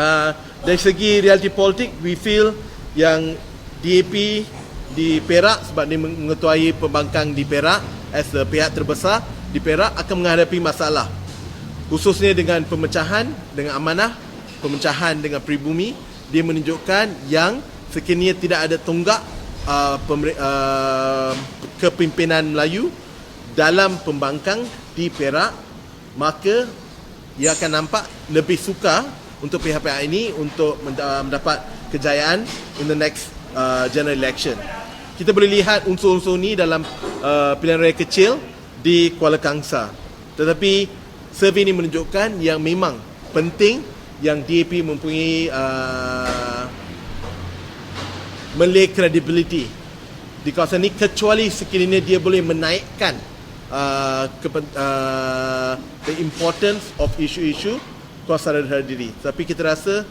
uh, dari segi reality politik we feel yang DAP di Perak sebab dia mengetuai pembangkang di Perak as pihak terbesar di Perak akan menghadapi masalah. Khususnya dengan pemecahan dengan amanah pemecahan dengan pribumi dia menunjukkan yang sekiranya tidak ada tonggak uh, pemer- uh, kepimpinan Melayu dalam pembangkang di Perak maka ia akan nampak lebih suka untuk pihak-pihak ini untuk menda- mendapat kejayaan in the next uh, general election. Kita boleh lihat unsur-unsur ini dalam uh, pilihan raya kecil di Kuala Kangsar. Tetapi survey ini menunjukkan yang memang penting yang DAP mempunyai uh, Malay credibility di kawasan ini kecuali sekiranya dia boleh menaikkan uh, kepen, uh, the importance of isu-isu kawasan harga diri. Tapi kita rasa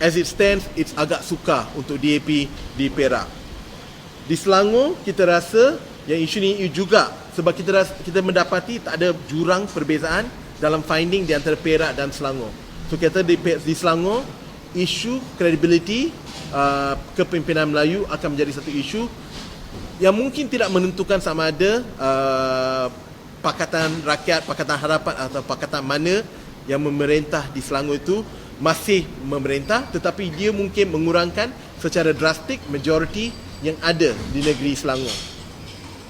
as it stands it's agak sukar untuk DAP di Perak. Di Selangor kita rasa yang isu ini juga sebab kita rasa, kita mendapati tak ada jurang perbezaan dalam finding di antara Perak dan Selangor. So kita di, di Selangor isu credibility uh, kepimpinan Melayu akan menjadi satu isu yang mungkin tidak menentukan sama ada uh, Pakatan Rakyat, Pakatan Harapan atau Pakatan mana yang memerintah di Selangor itu masih memerintah tetapi dia mungkin mengurangkan secara drastik majoriti yang ada di negeri Selangor.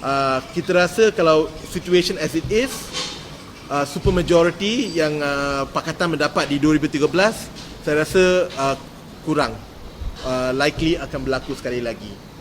Uh, kita rasa kalau situation as it is uh, super majority yang uh, Pakatan mendapat di 2013 saya rasa uh, kurang uh, likely akan berlaku sekali lagi.